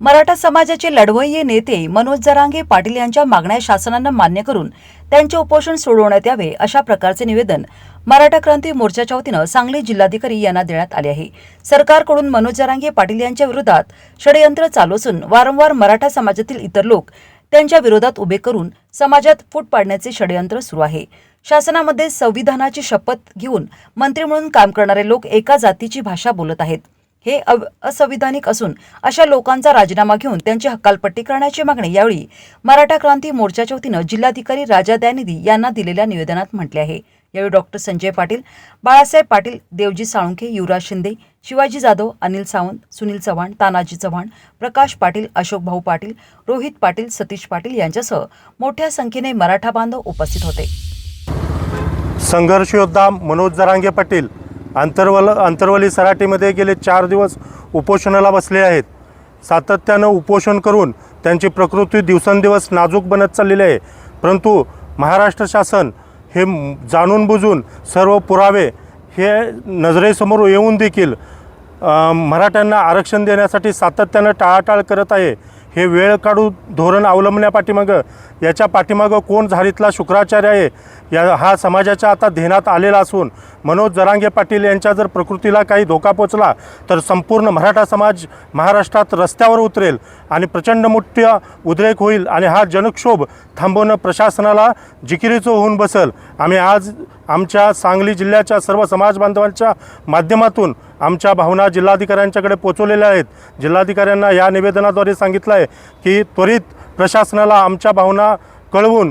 मराठा समाजाचे लढवय्ये नेते मनोज जरांगे पाटील यांच्या मागण्या शासनानं मान्य करून त्यांचे उपोषण सोडवण्यात यावे अशा प्रकारचे निवेदन मराठा क्रांती मोर्चाच्या वतीनं सांगली जिल्हाधिकारी यांना देण्यात आले आहे. सरकारकडून मनोज जरांगे पाटील यांच्या विरोधात षडयंत्र चालू असून वारंवार मराठा समाजातील इतर लोक त्यांच्या विरोधात उभे करून समाजात फूट पाडण्याचे षडयंत्र सुरू आहे. शासनामध्ये संविधानाची शपथ घेऊन मंत्री म्हणून काम करणारे लोक एका जातीची भाषा बोलत आहेत. हे अव- असंविधानिक असून अशा लोकांचा राजीनामा घेऊन त्यांची हक्कालपट्टी करण्याची मागणी यावेळी मराठा क्रांती मोर्चाच्या वतीनं जिल्हाधिकारी राजा दयानिधी यांना दिलेल्या निवेदनात म्हटले आहे. यावेळी डॉक्टर संजय पाटील बाळासाहेब पाटील देवजी साळुंखे युवराज शिंदे शिवाजी जाधव अनिल सावंत सुनील चव्हाण तानाजी चव्हाण प्रकाश पाटील अशोक भाऊ पाटील रोहित पाटील सतीश पाटील यांच्यासह मोठ्या संख्येने मराठा बांधव उपस्थित होते. संघर्ष योद्धा मनोज जरांगे पाटील अंतरवल अंतरवली सराटीमध्ये गेले चार दिवस उपोषणाला बसले आहेत. सातत्यानं उपोषण करून त्यांची प्रकृती दिवसेंदिवस नाजूक बनत चाललेली आहे. परंतु महाराष्ट्र शासन हे जाणून बुजून सर्व पुरावे हे नजरेसमोर येऊन देखील मराठ्यांना आरक्षण देण्यासाठी सातत्यानं टाळाटाळ करत आहे. हे वेळ काढू धोरण अवलंबण्यापाठीमागं याच्या पाठीमागं कोण झारीतला शुक्राचार्य आहे? या हा समाजाच्या आता ध्येनात आलेला असून मनोज जरांगे पाटील यांच्या जर प्रकृतीला काही धोका पोचला तर संपूर्ण मराठा समाज महाराष्ट्रात रस्त्यावर उतरेल आणि प्रचंड मोठ्या उद्रेक होईल आणि हा जनक्षोभ थांबवणं प्रशासनाला जिकिरीचं होऊन बसल. आम्ही आज आमच्या सांगली जिल्ह्याच्या सर्व समाज बांधवांच्या माध्यमातून आमच्या भावना जिल्हाधिकाऱ्यांच्याकडे पोचवलेल्या आहेत. जिल्हाधिकाऱ्यांना या निवेदनाद्वारे सांगितलं आहे की त्वरित प्रशासनाला आमच्या भावना कळवून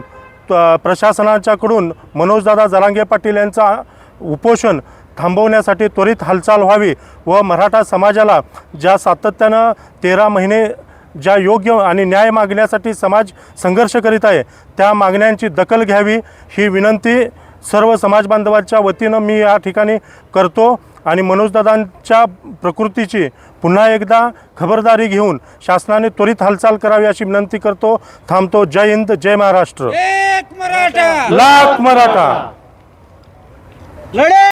त- प्रशासनाच्याकडून मनोजदादा जरांगे पाटील यांचा उपोषण थांबवण्यासाठी त्वरित हालचाल व्हावी व मराठा समाजाला ज्या सातत्यानं तेरा महिने ज्या योग्य आणि न्याय मागण्यासाठी समाज संघर्ष करीत आहे त्या मागण्यांची दखल घ्यावी ही विनंती सर्व समाज बांधवांच्या वतीनं मी या ठिकाणी करतो आणि मनोजदादांच्या प्रकृतीची पुन्हा एकदा खबरदारी घेऊन शासनाने त्वरित हालचाल करावी अशी विनंती करतो. थांबतो. जय हिंद जय महाराष्ट्र. लाख मराठा. लढे.